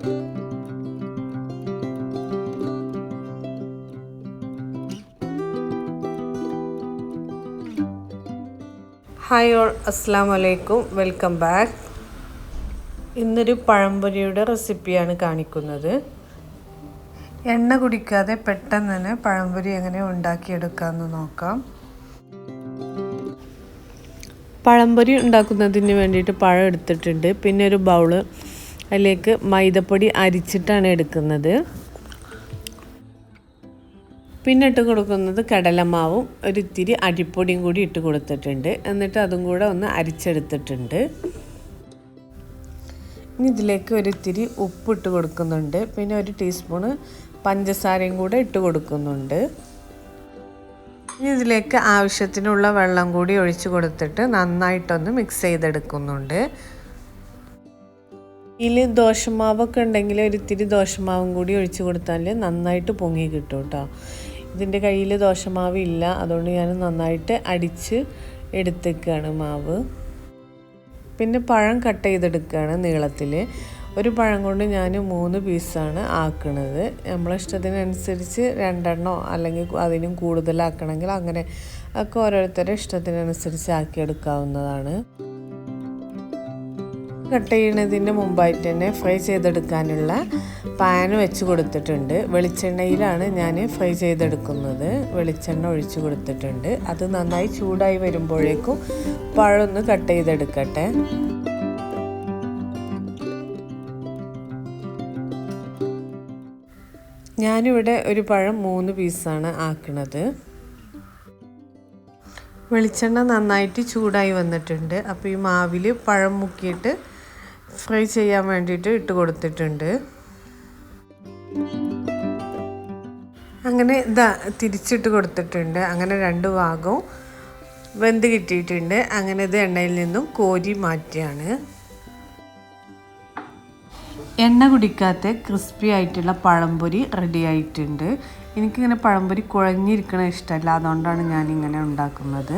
Hi all അസ്സാം വലൈക്കും welcome back ഇന്നൊരു പഴംപൊരിയുടെ റെസിപ്പിയാണ് കാണിക്കുന്നത്. എണ്ണ കുടിക്കാതെ പെട്ടെന്ന് തന്നെ പഴംപൊരി എങ്ങനെ ഉണ്ടാക്കിയെടുക്കാമെന്ന് നോക്കാം. പഴംപൊരി ഉണ്ടാക്കുന്നതിന് വേണ്ടിയിട്ട് പഴം എടുത്തിട്ടുണ്ട്. പിന്നെ ഒരു ബൗൾ അതിലേക്ക് മൈദപ്പൊടി അരിച്ചിട്ടാണ് എടുക്കുന്നത്. പിന്നെ ഇട്ട് കൊടുക്കുന്നത് കടലമാവും ഒരിത്തിരി അരിപ്പൊടിയും കൂടി ഇട്ട് കൊടുത്തിട്ടുണ്ട്. എന്നിട്ട് അതും കൂടെ ഒന്ന് അരിച്ചെടുത്തിട്ടുണ്ട്. ഇനി ഇതിലേക്ക് ഒരിത്തിരി ഉപ്പ് ഇട്ട് കൊടുക്കുന്നുണ്ട്. പിന്നെ ഒരു ടീസ്പൂണ് പഞ്ചസാരയും കൂടെ ഇട്ട് കൊടുക്കുന്നുണ്ട്. ഇനി ഇതിലേക്ക് ആവശ്യത്തിനുള്ള വെള്ളം കൂടി ഒഴിച്ച് കൊടുത്തിട്ട് നന്നായിട്ടൊന്ന് മിക്സ് ചെയ്തെടുക്കുന്നുണ്ട്. ഇതിൽ ദോശമാവൊക്കെ ഉണ്ടെങ്കിൽ ഒരിത്തിരി ദോശമാവും കൂടി ഒഴിച്ച് കൊടുത്താൽ നന്നായിട്ട് പൊങ്ങി കിട്ടും കേട്ടോ ഇതിന്റെ കയ്യിൽ ദോശമാവ് ഇല്ല. അതുകൊണ്ട് ഞാൻ നന്നായിട്ട് അടിച്ച് എടുത്തേക്കാണ് മാവ്. പിന്നെ പഴം കട്ട് ചെയ്തെടുക്കുകയാണ് നീളത്തിൽ. ഒരു പഴം കൊണ്ട് ഞാൻ മൂന്ന് പീസാണ് ആക്കുന്നത് നമ്മളെ ഇഷ്ടത്തിനനുസരിച്ച് രണ്ടെണ്ണോ അല്ലെങ്കിൽ അതിനും കൂടുതലാക്കണമെങ്കിൽ അങ്ങനെ ഒക്കെ ഓരോരുത്തരുടെ ഇഷ്ടത്തിനനുസരിച്ച് ആക്കിയെടുക്കാവുന്നതാണ്. കട്ട് ചെയ്യുന്നതിന് മുമ്പായിട്ട് തന്നെ ഫ്രൈ ചെയ്തെടുക്കാനുള്ള പാൻ വെച്ച് കൊടുത്തിട്ടുണ്ട്. വെളിച്ചെണ്ണയിലാണ് ഞാൻ ഫ്രൈ ചെയ്തെടുക്കുന്നത്. വെളിച്ചെണ്ണ ഒഴിച്ച് കൊടുത്തിട്ടുണ്ട്. അത് നന്നായി ചൂടായി വരുമ്പോഴേക്കും പഴമൊന്ന് കട്ട് ചെയ്തെടുക്കട്ടെ. ഞാനിവിടെ ഒരു പഴം മൂന്ന് പീസാണ് ആക്കുന്നത് വെളിച്ചെണ്ണ നന്നായിട്ട് ചൂടായി വന്നിട്ടുണ്ട്. അപ്പോൾ ഈ മാവിൽ പഴം മുക്കിയിട്ട് ഫ്രൈ ചെയ്യാൻ വേണ്ടിയിട്ട് ഇട്ട് കൊടുത്തിട്ടുണ്ട്. അങ്ങനെ ഇതാ തിരിച്ചിട്ട് കൊടുത്തിട്ടുണ്ട്. അങ്ങനെ രണ്ട് ഭാഗവും വെന്ത് കിട്ടിയിട്ടുണ്ട്. അങ്ങനെ ഇത് എണ്ണയിൽ നിന്നും കോരി മാറ്റിയാണ്. എണ്ണ കുടിക്കാത്ത ക്രിസ്പി ആയിട്ടുള്ള പഴംപൊരി റെഡി ആയിട്ടുണ്ട്. എനിക്കിങ്ങനെ പഴംപൊരി കുഴഞ്ഞിരിക്കണ ഇഷ്ടമല്ല. അതുകൊണ്ടാണ് ഞാനിങ്ങനെ ഉണ്ടാക്കുന്നത്.